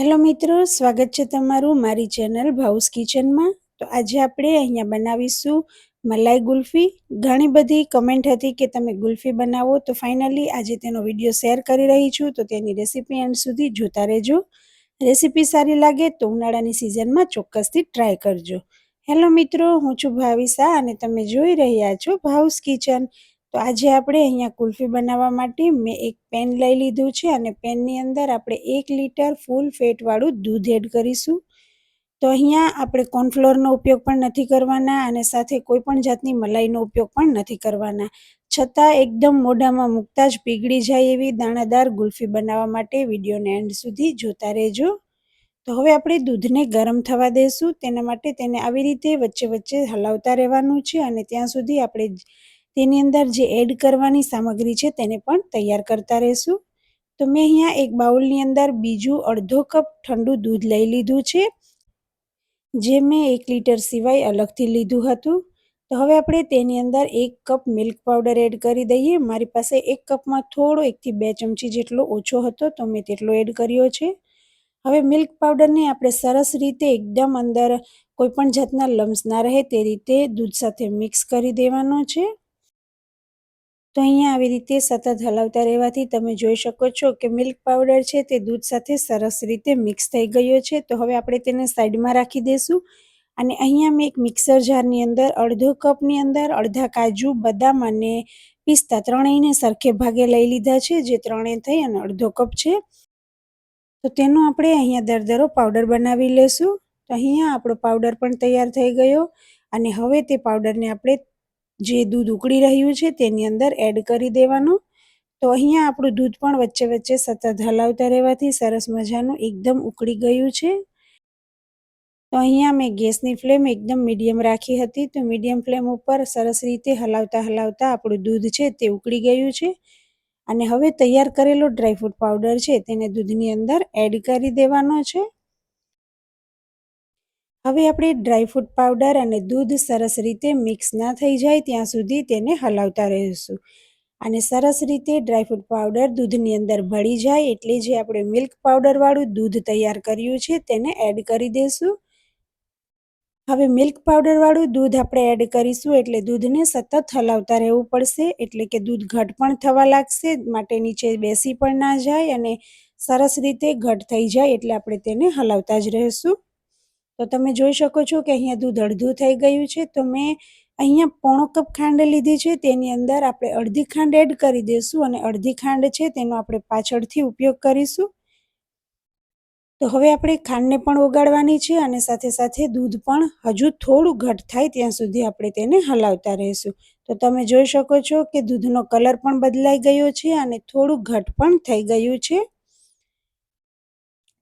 Hello મિત્રો, સ્વાગત છે તમારું મારી ચેનલ ભાઉસ કિચનમાં. તો આજે આપણે અહીંયા બનાવીશું મલાઈ ગુલ્ફી. ઘણી બધી કમેન્ટ હતી કે તમે ગુલ્ફી બનાવો, તો ફાઇનલી આજે તેનો વીડિયો શેર કરી રહી છું. તો તેની રેસીપી એન્ડ સુધી જોતા રહેજો. રેસીપી સારી લાગે તો ઉનાળાની સિઝનમાં ચોક્કસથી ટ્રાય કરજો. હેલો મિત્રો, હું છું ભાવિસા અને તમે જોઈ રહ્યા છો ભાઉસ કિચન. તો આજે આપણે અહીંયા કુલ્ફી બનાવવા માટે મેં એક પેન લઈ લીધું છે અને પેનની અંદર આપણે એક લીટર ફૂલ ફેટવાળું દૂધ એડ કરીશું. તો અહીંયા આપણે કોર્નફ્લોરનો ઉપયોગ પણ નથી કરવાના અને સાથે કોઈ પણ જાતની મલાઈનો ઉપયોગ પણ નથી કરવાના. છતાં એકદમ મોઢામાં મૂકતા જ પીગળી જાય એવી દાણાદાર ગુલ્ફી બનાવવા માટે વિડીયોને એન્ડ સુધી જોતા રહેજો. તો હવે આપણે દૂધને ગરમ થવા દઈશું તેના માટે તેને આવી રીતે વચ્ચે વચ્ચે હલાવતા રહેવાનું છે અને ત્યાં સુધી આપણે તેની અંદર જે એડ કરવાની સામગ્રી છે તેને પણ તૈયાર કરતા રહેશું. તો મેં અહીંયા એક બાઉલની અંદર બીજું અડધો કપ ઠંડુ દૂધ લઈ લીધું છે, જે મેં એક લીટર સિવાય અલગથી લીધું હતું. તો હવે આપણે તેની અંદર એક કપ મિલ્ક પાવડર એડ કરી દઈએ. મારી પાસે એક કપમાં થોડો એકથી બે ચમચી જેટલો ઓછો હતો, તો મેં તેટલો એડ કર્યો છે. હવે મિલ્ક પાવડરને આપણે સરસ રીતે એકદમ અંદર કોઈપણ જાતના લમ્સ ના રહે તે રીતે દૂધ સાથે મિક્સ કરી દેવાનો છે. તો અહીંયા આવી રીતે સતત હલાવતા રહેવાથી તમે જોઈ શકો છો કે મિલ્ક પાવડર છે તે દૂધ સાથે સરસ રીતે મિક્સ થઈ ગયો છે. તો હવે આપણે તેને સાઈડમાં રાખી દઈશું અને અહીંયા મેં એક મિક્સર જારની અંદર અડધો કપની અંદર, અડધા કાજુ, બદામ અને પિસ્તા ત્રણેયને સરખે ભાગે લઈ લીધા છે, જે ત્રણેય થઈ અને અડધો કપ છે. તો તેનો આપણે અહીંયા દરદરો પાવડર બનાવી લેશું. તો અહીંયા આપણો પાવડર પણ તૈયાર થઈ ગયો અને હવે તે પાવડરને આપણે જે દૂધ ઉકળી રહ્યું છે તેની અંદર એડ કરી દેવાનું. તો અહીંયા આપણું દૂધ પણ વચ્ચે વચ્ચે સતત હલાવતા રહેવાથી સરસ મજાનું એકદમ ઉકળી ગયું છે. તો અહીંયા મેં ગેસની ફ્લેમ એકદમ મીડિયમ રાખી હતી. તો મીડિયમ ફ્લેમ ઉપર સરસ રીતે હલાવતા હલાવતા આપણું દૂધ છે તે ઉકળી ગયું છે. અને હવે તૈયાર કરેલો ડ્રાયફ્રૂટ પાવડર છે તેને દૂધની અંદર એડ કરી દેવાનો છે. હવે આપણે ડ્રાયફ્રૂટ પાવડર અને દૂધ સરસ રીતે મિક્સ ના થઈ જાય ત્યાં સુધી તેને હલાવતા રહીશું. અને સરસ રીતે ડ્રાયફ્રૂટ પાવડર દૂધની અંદર ભળી જાય એટલે જે આપણે મિલ્ક પાવડરવાળું દૂધ તૈયાર કર્યું છે તેને એડ કરી દઈશું હવે મિલ્ક પાવડરવાળું દૂધ આપણે એડ કરીશું એટલે દૂધને સતત હલાવતા રહેવું પડશે એટલે કે દૂધ ઘટ પણ થવા લાગશે, માટે નીચે બેસી પણ ના જાય અને સરસ રીતે ઘટ થઈ જાય એટલે આપણે તેને હલાવતા જ રહીશું. તો તમે જોઈ શકો છો કે અહીંયા દૂધ અડધું થઈ ગયું છે. તો મેં અહીંયા પોણો કપ ખાંડ લીધી છે. તેની અંદર આપણે અડધી ખાંડ એડ કરી દઈશું અને અડધી ખાંડ છે તેનો આપણે પાછળથી ઉપયોગ કરીશું. તો હવે આપણે ખાંડને પણ ઓગાળવાની છે અને સાથે સાથે દૂધ પણ હજુ થોડું ઘટ થાય ત્યાં સુધી આપણે તેને હલાવતા રહીશું. તો તમે જોઈ શકો છો કે દૂધનો કલર પણ બદલાઈ ગયો છે અને થોડું ઘટ પણ થઈ ગયું છે.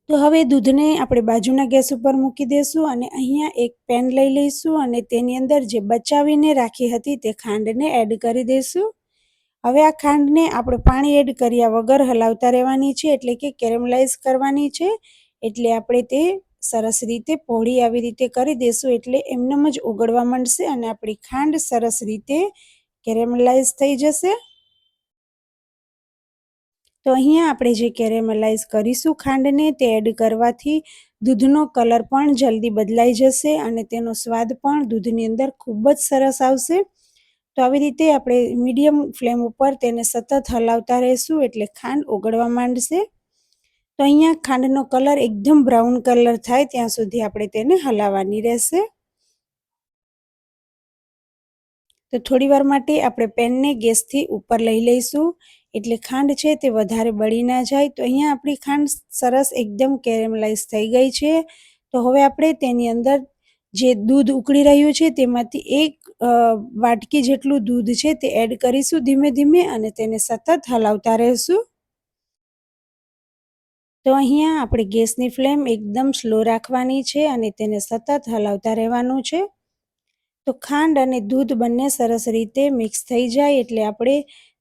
તો હવે દૂધને આપણે બાજુના ગેસ ઉપર મૂકી દઈશું અને અહીંયા એક પેન લઈ લઈશું અને તેની અંદર જે બચાવીને રાખી હતી તે ખાંડને એડ કરી દઈશું હવે આ ખાંડને આપણે પાણી એડ કર્યા વગર હલાવતા રહેવાની છે, એટલે કે કેરેમલાઇઝ કરવાની છે, એટલે આપણે તે સરસ રીતે પહોળી આવી રીતે કરી દઈશું એટલે એમનેમ જ ઓગળવા માંડશે અને આપણી ખાંડ સરસ રીતે કેરેમલાઇઝ થઈ જશે. તો અહીંયા આપણે જે કેરેમલાઇઝ કરીશું ખાંડને તે એડ કરવાથી દૂધનો કલર પણ જલ્દી બદલાઈ જશે અને તેનો સ્વાદ પણ દૂધની અંદર ખૂબ જ સરસ આવશે. તો આવી રીતે આપણે મીડિયમ ફ્લેમ ઉપર તેને સતત હલાવતા રહીશું એટલે ખાંડ ઓગળવા માંડશે. તો અહીંયા ખાંડનો કલર એકદમ બ્રાઉન કલર થાય ત્યાં સુધી આપણે તેને હલાવવાની રહેશે. તો થોડી વાર માટે આપણે પેનને ગેસથી ઉપર લઈ લઈશું. એટલે ખાંડ છે તે વધારે બળી ના જાય. તો અહીંયા આપણી ખાંડ સરસ એકદમ કેરેમલાઇઝ થઈ ગઈ છે. તો હવે આપણે તેની અંદર જે દૂધ ઉકળી રહ્યું છે તેમાંથી એક વાટકી જેટલું દૂધ છે તે એડ કરીશું ધીમે ધીમે અને તેને સતત હલાવતા રહેશું. તો અહીંયા આપણે ગેસની ફ્લેમ એકદમ સ્લો રાખવાની છે અને તેને સતત હલાવતા રહેવાનું છે. તો ખાંડ અને દૂધ બંને સરસ રીતે મિક્સ થઈ જાય એટલે આપણે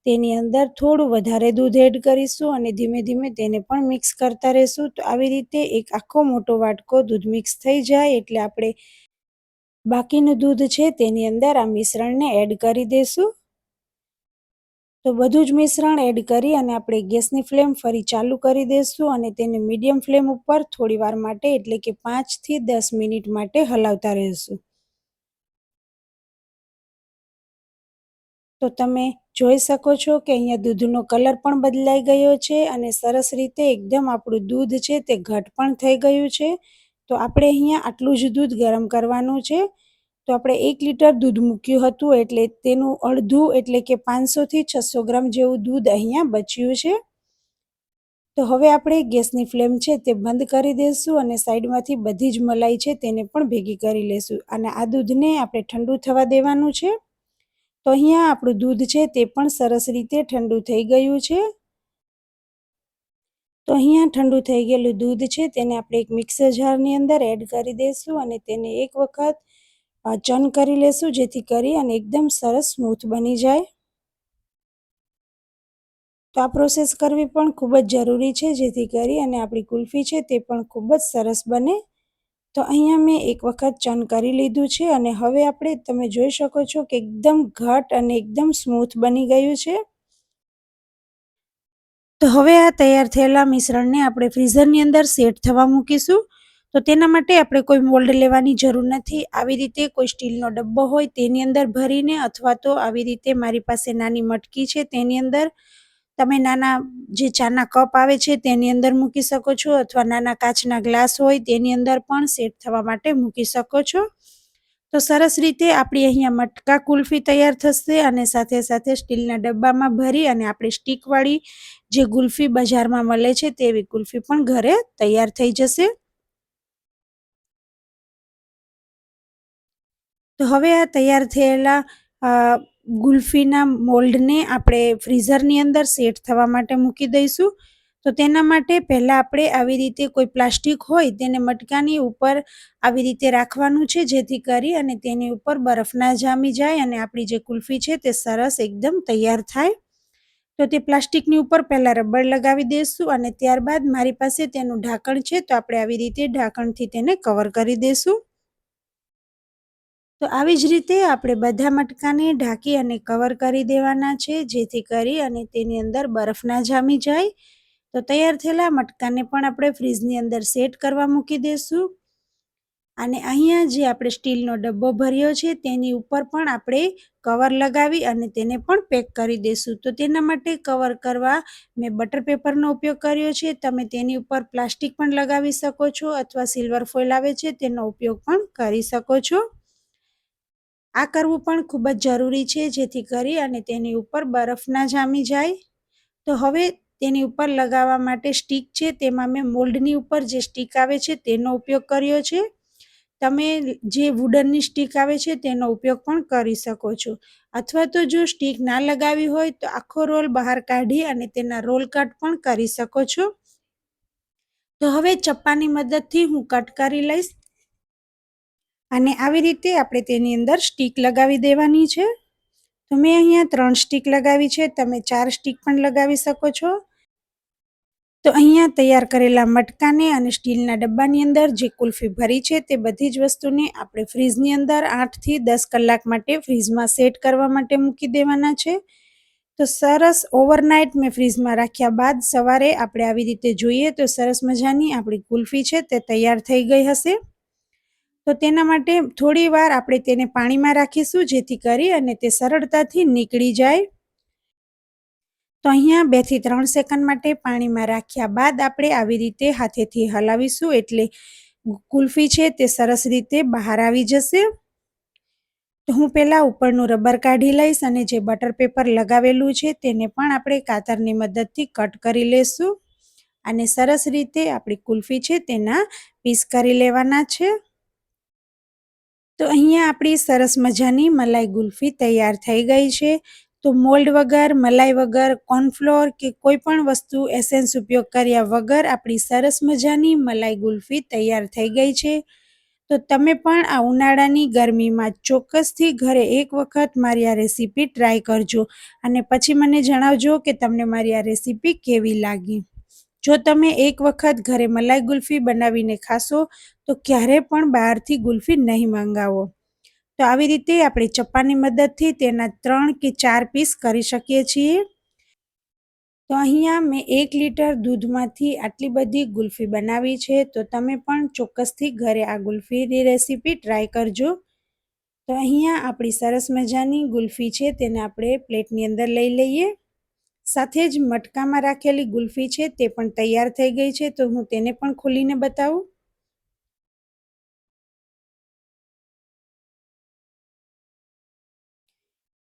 તેની અંદર થોડું વધારે દૂધ એડ કરીશું અને ધીમે ધીમે તેને પણ મિક્સ કરતા રહીશું. તો આવી રીતે એક આખો મોટો વાટકો દૂધ મિક્સ થઈ જાય એટલે આપણે બાકીનું દૂધ છે તેની અંદર આ મિશ્રણને એડ કરી દઈશું તો બધું જ મિશ્રણ એડ કરી અને આપણે ગેસની ફ્લેમ ફરી ચાલુ કરી દઈશું અને તેને મીડિયમ ફ્લેમ ઉપર થોડી વાર માટે એટલે કે પાંચથી દસ મિનિટ માટે હલાવતા રહીશું. તો તમે જોઈ શકો છો કે અહીંયા દૂધનો કલર પણ બદલાઈ ગયો છે અને સરસ રીતે એકદમ આપણું દૂધ છે તે ઘટ પણ થઈ ગયું છે. તો આપણે અહીંયા આટલું જ દૂધ ગરમ કરવાનું છે. તો આપણે એક લીટર દૂધ મૂક્યું હતું એટલે તેનું અડધું એટલે કે પાંચસોથી છસો ગ્રામ જેવું દૂધ અહીંયા બચ્યું છે. તો હવે આપણે ગેસની ફ્લેમ છે તે બંધ કરી દઈશું અને સાઈડમાંથી બધી જ મલાઈ છે તેને પણ ભેગી કરી લેશું. અને આ દૂધને આપણે ઠંડુ થવા દેવાનું છે. તો અહીંયા આપણું દૂધ છે તે પણ સરસ રીતે ઠંડુ થઈ ગયું છે. તો અહીંયા ઠંડુ થઈ ગયેલું દૂધ છે તેને આપણે એક મિક્સર જારની અંદર એડ કરી દઈશું અને તેને એક વખત પાચન કરી લેશું જેથી કરી અને એકદમ સરસ સ્મૂથ બની જાય. તો આ પ્રોસેસ કરવી પણ ખૂબ જ જરૂરી છે જેથી કરી અને આપણી કુલ્ફી છે તે પણ ખૂબ જ સરસ બને. તો અહીંયા મેં એક વખત ચન કરી લીધું છે અને હવે આપણે તમે જોઈ શકો છો કે એકદમ ઘટ અને એકદમ સ્મૂથ બની ગયું છે. તો હવે આ તૈયાર થયેલા મિશ્રણને આપણે ફ્રીઝરની અંદર સેટ થવા મૂકીશું. તો તેના માટે આપણે કોઈ મોલ્ડ લેવાની જરૂર નથી. આવી રીતે કોઈ સ્ટીલનો ડબ્બો હોય તેની અંદર ભરીને અથવા તો આવી રીતે મારી પાસે નાની મટકી છે તેની અંદર તમે નાના જે ચાના કપ આવે છે તેની અંદર મૂકી શકો છો અથવા નાના કાચના ગ્લાસ હોય તેની અંદર પણ સેટ થવા માટે મૂકી શકો છો. તો સરસ રીતે આપણી અહીંયા મટકા કુલ્ફી તૈયાર થશે અને સાથે સાથે સ્ટીલના ડબ્બામાં ભરી અને આપણે સ્ટીકવાળી જે કુલ્ફી બજારમાં મળે છે તેવી કુલ્ફી પણ ઘરે તૈયાર થઈ જશે. તો હવે આ તૈયાર થયેલા ગુલ્ફીના મોલ્ડને આપણે ફ્રીઝરની અંદર સેટ થવા માટે મૂકી દઈશું. તો તેના માટે પહેલાં આપણે આવી રીતે કોઈ પ્લાસ્ટિક હોય તેને મટકાની ઉપર આવી રીતે રાખવાનું છે, જેથી કરી અને તેની ઉપર બરફ ના જામી જાય અને આપણી જે કુલ્ફી છે તે સરસ એકદમ તૈયાર થાય. તો તે પ્લાસ્ટિકની ઉપર પહેલાં રબર લગાવી દઈશું અને ત્યારબાદ મારી પાસે તેનું ઢાંકણ છે, તો આપણે આવી રીતે ઢાંકણથી તેને કવર કરી દઈશું. તો આવી જ રીતે આપણે બધા મટકાને ઢાંકી અને કવર કરી દેવાના છે, જેથી કરી અને તેની અંદર બરફ ના જામી જાય. તો તૈયાર થયેલા મટકાને પણ આપણે ફ્રીજની અંદર સેટ કરવા મૂકી દઈશું અને અહીંયા જે આપણે સ્ટીલનો ડબ્બો ભર્યો છે, તેની ઉપર પણ આપણે કવર લગાવી અને તેને પણ પેક કરી દઈશું તો તેના માટે કવર કરવા મેં બટર પેપરનો ઉપયોગ કર્યો છે. તમે તેની ઉપર પ્લાસ્ટિક પણ લગાવી શકો છો અથવા સિલ્વર ફોઇલ આવે છે, તેનો ઉપયોગ પણ કરી શકો છો. આ કરવું પણ ખૂબ જ જરૂરી છે, જેથી કરી અને તેની ઉપર બરફ ના જામી જાય. તો હવે તેની ઉપર લગાવવા માટે સ્ટીક છે, તેમાં મેં મોલ્ડની ઉપર જે સ્ટીક આવે છે, તેનો ઉપયોગ કર્યો છે. તમે જે વુડનની સ્ટીક આવે છે, તેનો ઉપયોગ પણ કરી શકો છો. અથવા તો જો સ્ટીક ના લગાવી હોય, તો આખો રોલ બહાર કાઢી અને તેના રોલ કટ પણ કરી શકો છો. તો હવે ચપ્પાની મદદથી હું કટ કરી લઈશ. અને આવી રીતે આપણે તેની અંદર સ્ટીક લગાવી દેવાની છે. તો મેં અહીંયા ત્રણ સ્ટીક લગાવી છે, તમે ચાર સ્ટીક પણ લગાવી શકો છો. તો અહીંયા તૈયાર કરેલા મટકાને અને સ્ટીલના ડબ્બાની અંદર જે કુલ્ફી ભરી છે તે બધી જ વસ્તુને આપણે ફ્રીજની અંદર આઠથી દસ કલાક માટે ફ્રીજમાં સેટ કરવા માટે મૂકી દેવાના છે. તો સરસ ઓવરનાઇટ મેં ફ્રીજમાં રાખ્યા બાદ સવારે આપણે આવી રીતે જોઈએ તો સરસ મજાની આપણી કુલ્ફી છે તે તૈયાર થઈ ગઈ હશે. તો તેના માટે થોડી વાર આપણે તેને પાણીમાં રાખીશું, જેથી કરી અને તે સરળતાથી નીકળી જાય. તો અહીંયા બેથી ત્રણ સેકન્ડ માટે પાણીમાં રાખ્યા બાદ આપણે આવી રીતે હાથેથી હલાવીશું એટલે કુલ્ફી છે તે સરસ રીતે બહાર આવી જશે. તો હું પહેલાં ઉપરનું રબર કાઢી લઈશ અને જે બટર પેપર લગાવેલું છે તેને પણ આપણે કાતરની મદદથી કટ કરી લેશું. અને સરસ રીતે આપણી કુલ્ફી છે તેના પીસ કરી લેવાના છે. તો અહીંયા આપણી સરસ મજાની મલાઈ ગુલ્ફી તૈયાર થઈ ગઈ છે. તો મોલ્ડ વગર, મલાઈ વગર, કોર્નફ્લોર કે કોઈ પણ વસ્તુ એસેન્સ ઉપયોગ કર્યા વગર આપણી સરસ મજાની મલાઈ ગુલ્ફી તૈયાર થઈ ગઈ છે. તો તમે પણ આ ઉનાળાની ગરમીમાં ચોક્કસથી ઘરે એક વખત મારી આ રેસીપી ટ્રાય કરજો અને પછી મને જણાવજો કે તમને મારી આ રેસીપી કેવી લાગી. જો તમે એક વખત ઘરે મલાઈ ગુલ્ફી બનાવીને ખાશો, તો ક્યારે પણ બહારથી ગુલ્ફી નહીં મંગાવો. તો આવી રીતે આપણે ચપ્પાની મદદથી તેના ત્રણ કે ચાર પીસ કરી શકીએ છીએ. તો અહીંયા મેં એક લીટર દૂધમાંથી આટલી બધી ગુલ્ફી બનાવી છે, તો તમે પણ ચોક્કસથી ઘરે આ ગુલ્ફીની રેસીપી ટ્રાય કરજો. તો અહીંયા આપણી સરસ મજાની ગુલ્ફી છે, તેને આપણે પ્લેટની અંદર લઈ લઈએ. સાથે જ મટકામાં રાખેલી ગુલ્ફી છે તે પણ તૈયાર થઈ ગઈ છે, તો હું તેને પણ ખોલીને બતાવું.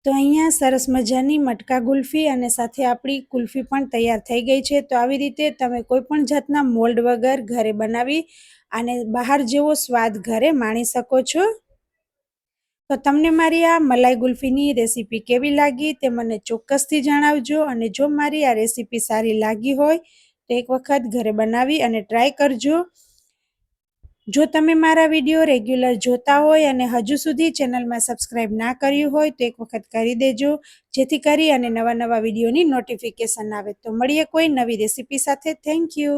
તો અહીંયા સરસ મજાની મટકા ગુલ્ફી અને સાથે આપણી કુલ્ફી પણ તૈયાર થઈ ગઈ છે, તો આવી રીતે તમે કોઈ પણ જાતના મોલ્ડ વગર ઘરે બનાવી અને બહાર જેવો સ્વાદ ઘરે માણી શકો છો. તો તમને મારી આ મલાઈ ગુલ્ફીની રેસીપી કેવી લાગી તે મને ચોક્કસથી જણાવજો અને જો મારી આ રેસીપી સારી લાગી હોય તો એક વખત ઘરે બનાવી અને ટ્રાય કરજો. જો તમે મારા વીડિયો રેગ્યુલર જોતા હોય અને હજુ સુધી ચેનલમાં સબસ્ક્રાઈબ ના કર્યું હોય તો એક વખત કરી દેજો, જેથી કરી અને નવા નવા વિડીયોની નોટિફિકેશન આવે. તો મળીએ કોઈ નવી રેસીપી સાથે. Thank you.